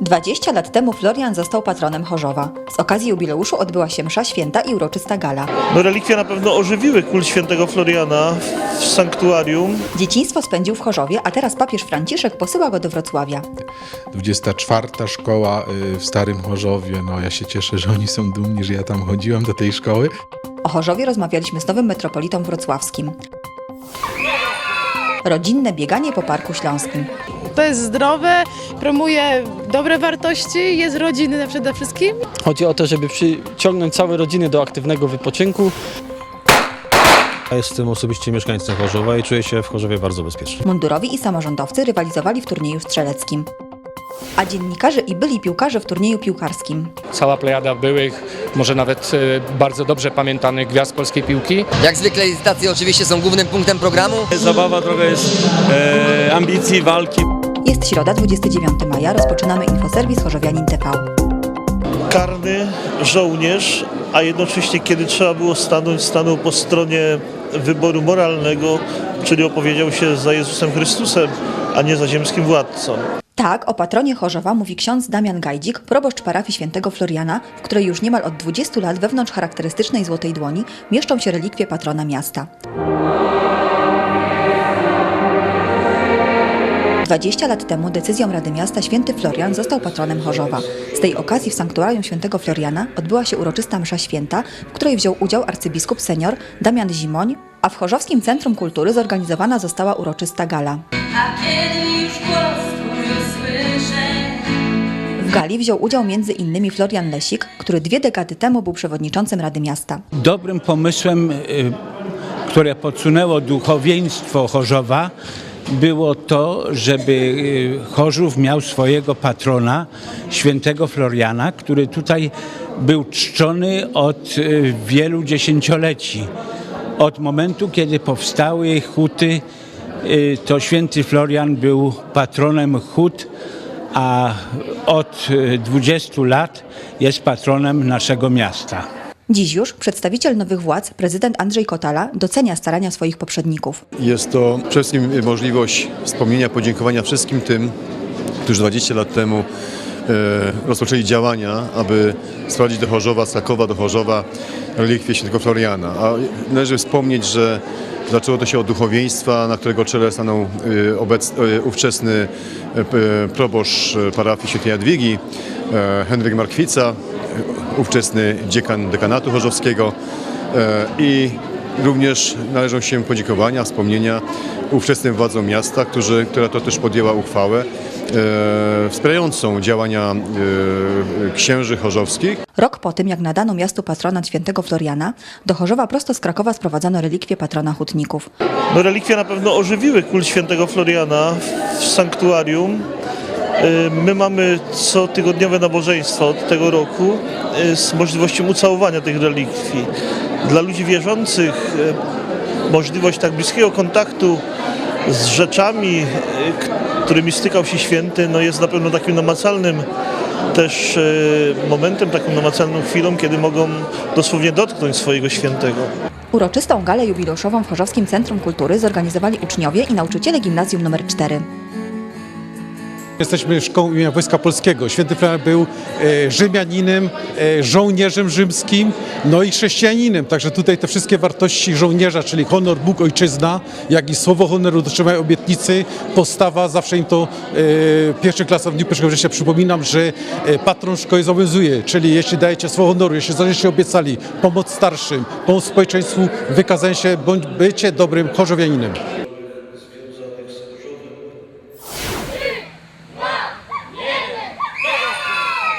Dwadzieścia lat temu Florian został patronem Chorzowa. Z okazji jubileuszu odbyła się msza święta i uroczysta gala. No relikwie na pewno ożywiły kult świętego Floriana w sanktuarium. Dzieciństwo spędził w Chorzowie, a teraz papież Franciszek posyła go do Wrocławia. 24 szkoła y, w Starym Chorzowie. No ja się cieszę, że oni są dumni, że ja tam chodziłem do tej szkoły. O Chorzowie rozmawialiśmy z nowym metropolitą wrocławskim. Rodzinne bieganie po Parku Śląskim. To jest zdrowe, promuje dobre wartości, jest rodzinne przede wszystkim. Chodzi o to, żeby przyciągnąć całe rodziny do aktywnego wypoczynku. Ja jestem osobiście mieszkańcem Chorzowa i czuję się w Chorzowie bardzo bezpiecznie. Mundurowi i samorządowcy rywalizowali w turnieju strzeleckim. A dziennikarze i byli piłkarze w turnieju piłkarskim. cała plejada byłych, może nawet e, bardzo dobrze pamiętanych gwiazd polskiej piłki. Jak zwykle licytacje oczywiście są głównym punktem programu. Zabawa trochę jest e, ambicji, walki. Jest środa, 29 maja, rozpoczynamy infoserwis Chorzowianin TV. Karny żołnierz, a jednocześnie kiedy trzeba było stanąć, stanął po stronie wyboru moralnego, czyli opowiedział się za Jezusem Chrystusem, a nie za ziemskim władcą. Tak, o patronie Chorzowa mówi ksiądz Damian Gajdzik, proboszcz parafii świętego Floriana, w której już niemal od 20 lat wewnątrz charakterystycznej złotej dłoni mieszczą się relikwie patrona miasta. 20 lat temu decyzją Rady Miasta święty Florian został patronem Chorzowa. Z tej okazji w sanktuarium świętego Floriana odbyła się uroczysta msza święta, w której wziął udział arcybiskup senior Damian Zimoń, a w Chorzowskim Centrum Kultury zorganizowana została uroczysta gala. Gali wziął udział innymi Florian Lesik, który dwie dekady temu był przewodniczącym Rady Miasta. Dobrym pomysłem, y, które podsunęło duchowieństwo Chorzowa, było to, żeby y, Chorzów miał swojego patrona, świętego Floriana, który tutaj był czczony od y, wielu dziesięcioleci. Od momentu, kiedy powstały huty, to święty Florian był patronem hut, a od y, 20 lat jest patronem naszego miasta. Dziś już przedstawiciel nowych władz, prezydent Andrzej Kotala, docenia starania swoich poprzedników. Jest to przede wszystkim możliwość wspomnienia, podziękowania wszystkim tym, którzy 20 lat temu e, rozpoczęli działania, aby sprowadzić do Chorzowa, z Krakowa do Chorzowa relikwie świętego Floriana. A należy wspomnieć, że zaczęło to się od duchowieństwa, na którego czele stanął e, obec, e, ówczesny p- proboszcz e, parafii świętej Jadwigi, e, Henryk Markwica, ówczesny dziekan dekanatu chorzowskiego e, i Również należą się podziękowania, wspomnienia ówczesnym władzom miasta, którzy, która to też podjęła uchwałę e, wspierającą działania e, księży chorzowskich. Rok po tym, jak nadano miastu patronat świętego Floriana, do Chorzowa prosto z Krakowa sprowadzono relikwie patrona hutników. No relikwie na pewno ożywiły kult świętego Floriana w sanktuarium. Y, My mamy cotygodniowe nabożeństwo od tego roku y, z możliwością ucałowania tych relikwii. Dla ludzi wierzących y, możliwość tak bliskiego kontaktu z rzeczami, którymi stykał się święty, no jest na pewno takim namacalnym też momentem, taką namacalną chwilą, kiedy mogą dosłownie dotknąć swojego świętego. Uroczystą galę jubileuszową w Chorzowskim Centrum Kultury zorganizowali uczniowie i nauczyciele gimnazjum nr 4. Jesteśmy szkołą imienia Wojska Polskiego. Święty Florian był e, Rzymianinem, e, żołnierzem rzymskim, no i chrześcijaninem. Także tutaj te wszystkie wartości żołnierza, czyli honor, Bóg, ojczyzna, jak i słowo honoru, dotrzymaj obietnicy, postawa, zawsze im to e, pierwszy klasa w dniu 1 września przypominam, że patron szkoły zobowiązuje, czyli jeśli dajecie słowo honoru, jeśli zależycie obiecali, pomoc starszym, pomoc społeczeństwu, wykazanie się, bądź bycie dobrym chorzowianinem.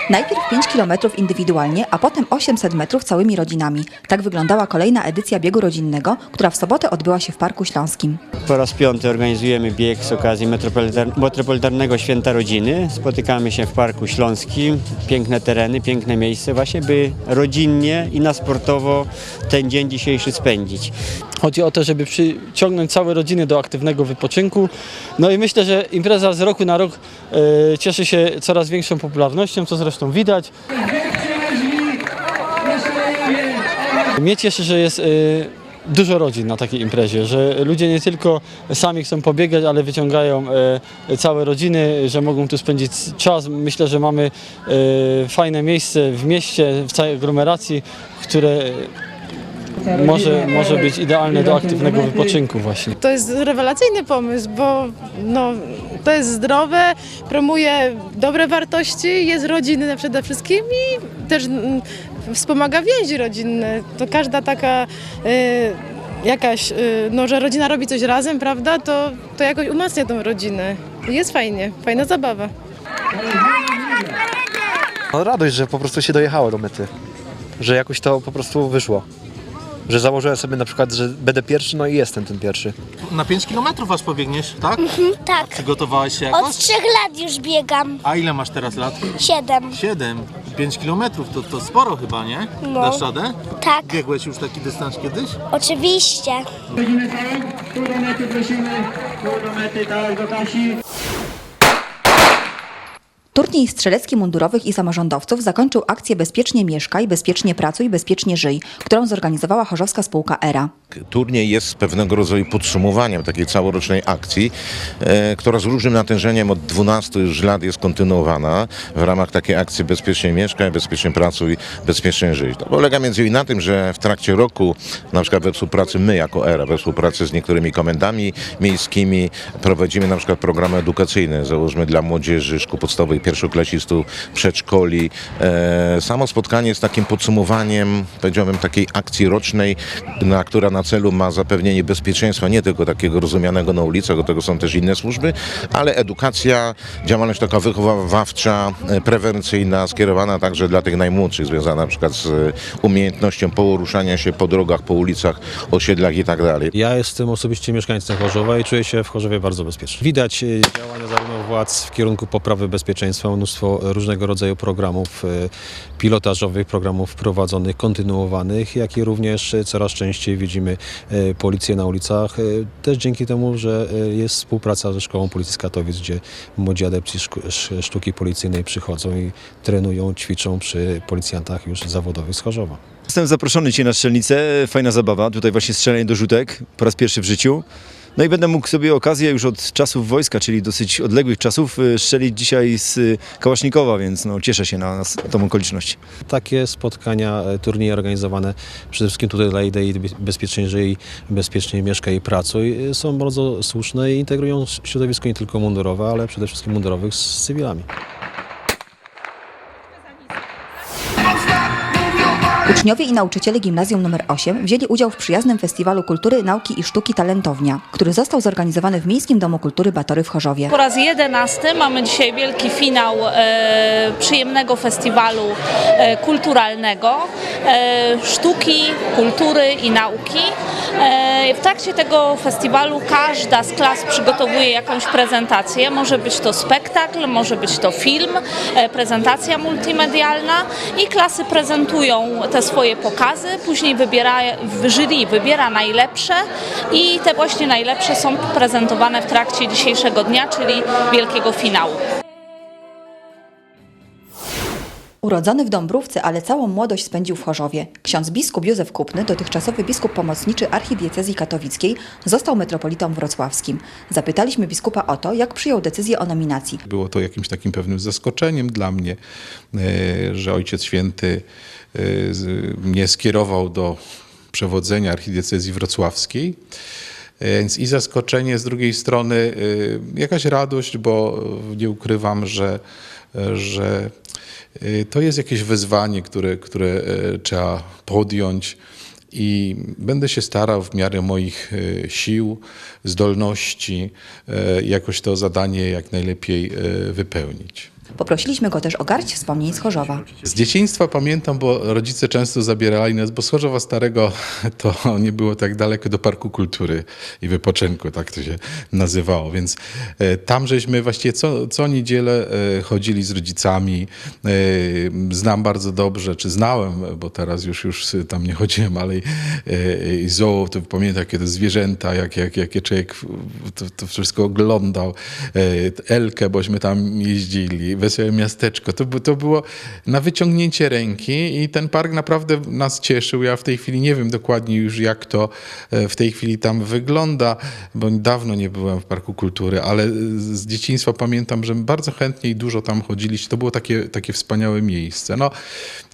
Najpierw 5 km indywidualnie, a potem 800 metrów całymi rodzinami. Tak wyglądała kolejna edycja biegu rodzinnego, która w sobotę odbyła się w Parku Śląskim. Po raz piąty organizujemy bieg z okazji metropolitar- metropolitarnego Święta Rodziny. Spotykamy się w Parku Śląskim. Piękne tereny, piękne miejsce właśnie, by rodzinnie i na sportowo ten dzień dzisiejszy spędzić. Chodzi o to, żeby przyciągnąć całe rodziny do aktywnego wypoczynku. No i myślę, że impreza z roku na rok e, cieszy się coraz większą popularnością, co zresztą widać. Mnie cieszy, że jest y, dużo rodzin na takiej imprezie, że ludzie nie tylko sami chcą pobiegać, ale wyciągają y, całe rodziny, że mogą tu spędzić czas. Myślę, że mamy y, fajne miejsce w mieście, w całej aglomeracji, które może, może być idealne do aktywnego wypoczynku właśnie. To jest rewelacyjny pomysł, bo no, to jest zdrowe, promuje dobre wartości, jest rodzinne przede wszystkim i też mm, wspomaga więzi rodzinne. To każda taka y, jakaś, y, no, że rodzina robi coś razem, prawda, to, to jakoś umacnia tą rodzinę. Jest fajnie, fajna zabawa. No, radość, że po prostu się dojechało do mety. Że jakoś to po prostu wyszło. Że założyłem sobie na przykład, że będę pierwszy, no i jestem ten pierwszy. Na 5 kilometrów aż pobiegniesz, tak? Tak. Przygotowałeś się Od trzech lat już biegam. A ile masz teraz lat? Siedem. 7. 5 kilometrów to, to sporo chyba, nie? No. Dasz radę? Tak, Biegłeś już taki dystans kiedyś? oczywiście. Turniej strzelecki mundurowych i samorządowców zakończył akcję Bezpiecznie mieszkaj, bezpiecznie pracuj, bezpiecznie żyj, którą zorganizowała chorzowska spółka ERA. Turniej jest pewnego rodzaju podsumowaniem takiej całorocznej akcji, e, która z różnym natężeniem od 12 już lat jest kontynuowana w ramach takiej akcji Bezpiecznie mieszkaj, bezpiecznie pracuj, bezpiecznie żyj. To polega między innymi na tym, że w trakcie roku, na przykład we współpracy my jako ERA, we współpracy z niektórymi komendami miejskimi prowadzimy na przykład programy edukacyjne, załóżmy dla młodzieży, szkół podstawowych, pierwszoklasistów, przedszkoli. E, Samo spotkanie jest takim podsumowaniem, powiedziałbym, takiej akcji rocznej, na, która na celu ma zapewnienie bezpieczeństwa, nie tylko takiego rozumianego na ulicach, do tego są też inne służby, ale edukacja, działalność taka wychowawcza, e, prewencyjna, skierowana także dla tych najmłodszych, związana na przykład z e, umiejętnością poruszania się po drogach, po ulicach, osiedlach i tak dalej. Ja jestem osobiście mieszkańcem Chorzowa i czuję się w Chorzowie bardzo bezpiecznie. Widać e, działania zarówno władz w kierunku poprawy bezpieczeństwa, mnóstwo różnego rodzaju programów pilotażowych, programów prowadzonych, kontynuowanych, jak i również coraz częściej widzimy e, policję na ulicach, e, też dzięki temu, że e, jest współpraca ze Szkołą Policji z Katowic, gdzie młodzi adepci sztuki policyjnej przychodzą i trenują, ćwiczą przy policjantach już zawodowych z Chorzowa. Jestem zaproszony dzisiaj na strzelnicę, fajna zabawa. Tutaj właśnie strzelanie do rzutek po raz pierwszy w życiu. No i będę mógł sobie okazję już od czasów wojska, czyli dosyć odległych czasów, y, strzelić dzisiaj z y, Kałasznikowa, więc no, cieszę się na, na tą okoliczność. Takie spotkania, e, turnieje organizowane przede wszystkim tutaj dla idei Bezpiecznie Żyj, Bezpiecznie Mieszkaj i Pracuj e, są bardzo słuszne i integrują środowisko nie tylko mundurowe, ale przede wszystkim mundurowych z cywilami. Uczniowie i nauczyciele gimnazjum nr 8 wzięli udział w przyjaznym Festiwalu Kultury, Nauki i Sztuki Talentownia, który został zorganizowany w Miejskim Domu Kultury Batory w Chorzowie. Po raz jedenasty mamy dzisiaj wielki finał e, przyjemnego festiwalu e, kulturalnego, e, sztuki, kultury i nauki. E, w trakcie tego festiwalu każda z klas przygotowuje jakąś prezentację. Może być to spektakl, może być to film, e, prezentacja multimedialna i klasy prezentują te swoje pokazy, później wybiera, jury wybiera najlepsze i te właśnie najlepsze są prezentowane w trakcie dzisiejszego dnia, czyli wielkiego finału. Urodzony w Dąbrówce, ale całą młodość spędził w Chorzowie. Ksiądz biskup Józef Kupny, dotychczasowy biskup pomocniczy archidiecezji katowickiej, został metropolitą wrocławskim. Zapytaliśmy biskupa o to, jak przyjął decyzję o nominacji. Było to jakimś takim pewnym zaskoczeniem dla mnie, e, że Ojciec Święty e, mnie skierował do przewodzenia archidiecezji wrocławskiej. E, Więc i zaskoczenie, z drugiej strony jakaś radość, bo nie ukrywam, że, że e, to jest jakieś wyzwanie, które, które e, trzeba podjąć i będę się starał w miarę moich e, sił, zdolności e, jakoś to zadanie jak najlepiej wypełnić. Poprosiliśmy go też o garść wspomnień z Chorzowa. Z dzieciństwa pamiętam, bo rodzice często zabierali nas, bo z Chorzowa Starego to nie było tak daleko do Parku Kultury i Wypoczynku, tak to się nazywało, więc e, tam żeśmy właściwie co, co niedzielę e, chodzili z rodzicami. E, Znam bardzo dobrze, czy znałem, bo teraz już, już tam nie chodziłem, ale i zoo, to pamiętam, jakie te zwierzęta, jak, jak, jakie człowiek to, to wszystko oglądał. Elkę, bośmy tam jeździli, wesołe miasteczko. To, to było na wyciągnięcie ręki i ten park naprawdę nas cieszył. Ja w tej chwili nie wiem dokładnie już jak to e, w tej chwili tam wygląda, bo dawno nie byłem w Parku Kultury, ale z dzieciństwa pamiętam, że bardzo chętnie i dużo tam chodziliśmy. To było takie, takie wspaniałe miejsce. No,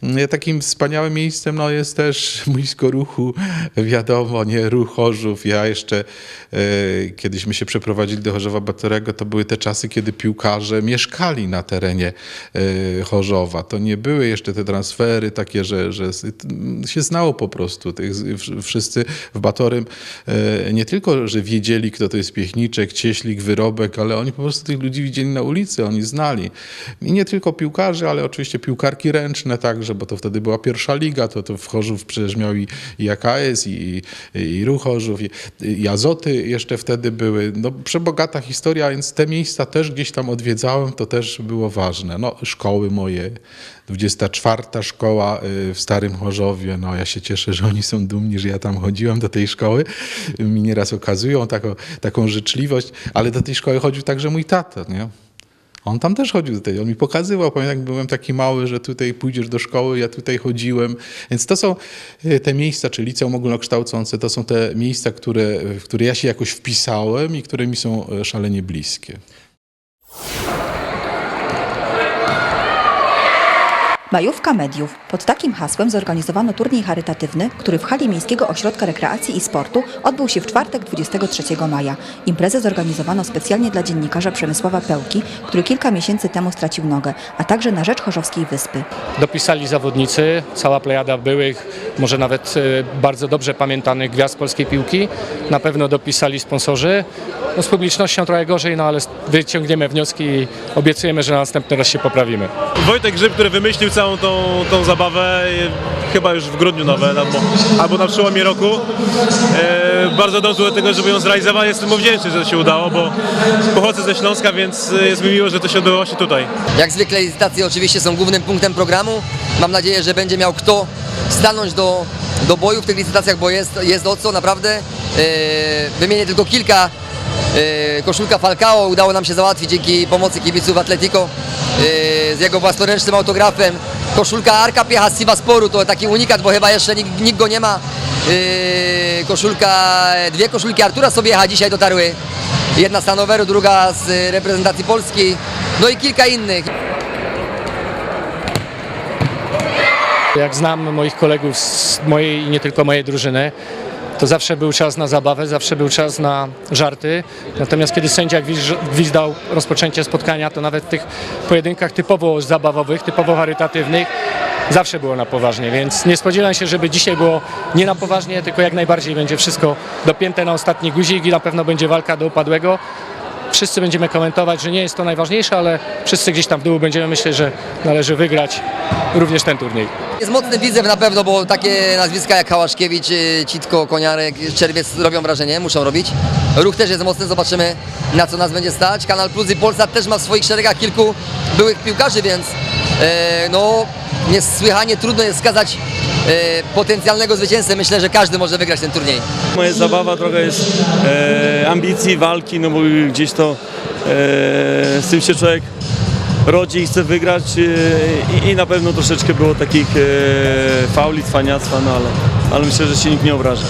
mm, takim wspaniałym miejscem no, jest też boisko ruchu, wiadomo, nie, ruch Chorzów. Ja jeszcze e, kiedyśmy się przeprowadzili do Chorzowa Batorego, to były te czasy, kiedy piłkarze mieszkali na terenie e, Chorzowa. To nie były jeszcze te transfery takie, że, że się znało po prostu. Tych, wszyscy w Batorym e, nie tylko, że wiedzieli, kto to jest Piechniczek, Cieślik, Wyrobek, ale oni po prostu tych ludzi widzieli na ulicy, oni znali. I nie tylko piłkarzy, ale oczywiście piłkarki ręczne także, bo to wtedy była pierwsza liga, to, to w Chorzów przecież miał i, i AKS, i, i, i Ruch Chorzów, i, i Azoty jeszcze wtedy były. No, przebogata historia, więc te miejsca też gdzieś tam odwiedzałem, to też było ważne. No, szkoły moje, 24 szkoła y, w Starym Chorzowie, no ja się cieszę, że oni są dumni, że ja tam chodziłem do tej szkoły. Mi nieraz okazują taką, taką życzliwość, ale do tej szkoły chodził także mój tata, nie? On tam też chodził do tej, on mi pokazywał, pamiętam jak byłem taki mały, że tutaj pójdziesz do szkoły, ja tutaj chodziłem. Więc to są y, te miejsca, czy liceum ogólnokształcące, to są te miejsca, które, w które ja się jakoś wpisałem i które mi są e, szalenie bliskie. Majówka Mediów. Pod takim hasłem zorganizowano turniej charytatywny, który w hali Miejskiego Ośrodka Rekreacji i Sportu odbył się w czwartek 23 maja. Imprezę zorganizowano specjalnie dla dziennikarza Przemysława Pełki, który kilka miesięcy temu stracił nogę, a także na rzecz Chorzowskiej Wyspy. Dopisali zawodnicy, cała plejada byłych, może nawet e, bardzo dobrze pamiętanych gwiazd polskiej piłki. Na pewno dopisali sponsorzy. No z publicznością trochę gorzej, no ale wyciągniemy wnioski i obiecujemy, że następny raz się poprawimy. Wojtek Grzyb, który wymyślił całą tą, tą zabawę, e, chyba już w grudniu nawet, albo, albo na przełomie roku. E, bardzo dążył do tego, żeby ją zrealizować. Jestem mu wdzięczny, że się udało, bo pochodzę ze Śląska, więc e, jest mi miło, że to się odbyło właśnie tutaj. Jak zwykle licytacje oczywiście są głównym punktem programu. Mam nadzieję, że będzie miał kto stanąć do, do boju w tych licytacjach, bo jest, jest o co naprawdę. Yy, wymienię tylko kilka. Yy, koszulka Falcao udało nam się załatwić dzięki pomocy kibiców Atletico yy, z jego własnoręcznym autografem. Koszulka Arka Piecha z Sivasporu to taki unikat, bo chyba jeszcze nikt, nikt go nie ma. Yy, koszulka, dwie koszulki Artura Sobiecha dzisiaj dotarły. Jedna z Hanoweru, druga z reprezentacji Polski. No i kilka innych. Jak znam moich kolegów z mojej i nie tylko mojej drużyny, to zawsze był czas na zabawę, zawsze był czas na żarty. Natomiast kiedy sędzia gwizd- gwizdał rozpoczęcie spotkania, to nawet tych pojedynkach typowo zabawowych, typowo charytatywnych, zawsze było na poważnie, więc nie spodziewam się, żeby dzisiaj było nie na poważnie, tylko jak najbardziej będzie wszystko dopięte na ostatni guzik i na pewno będzie walka do upadłego. Wszyscy będziemy komentować, że nie jest to najważniejsze, ale wszyscy gdzieś tam w dół będziemy myśleć, że należy wygrać również ten turniej. Jest mocny widzew na pewno, bo takie nazwiska jak Hałaszkiewicz, y, Citko, Koniarek, Czerwiec robią wrażenie, muszą robić. Ruch też jest mocny, zobaczymy na co nas będzie stać. Kanal Plus i Polsat też ma w swoich szeregach kilku byłych piłkarzy, więc no niesłychanie trudno jest skazać e, potencjalnego zwycięzcę. Myślę, że każdy może wygrać ten turniej. Moja zabawa trochę jest e, ambicji, walki, no bo gdzieś to e, z tym się człowiek rodzi i chce wygrać e, i, i na pewno troszeczkę było takich e, fauli, cwaniactwa, no ale, ale myślę, że się nikt nie obrazi.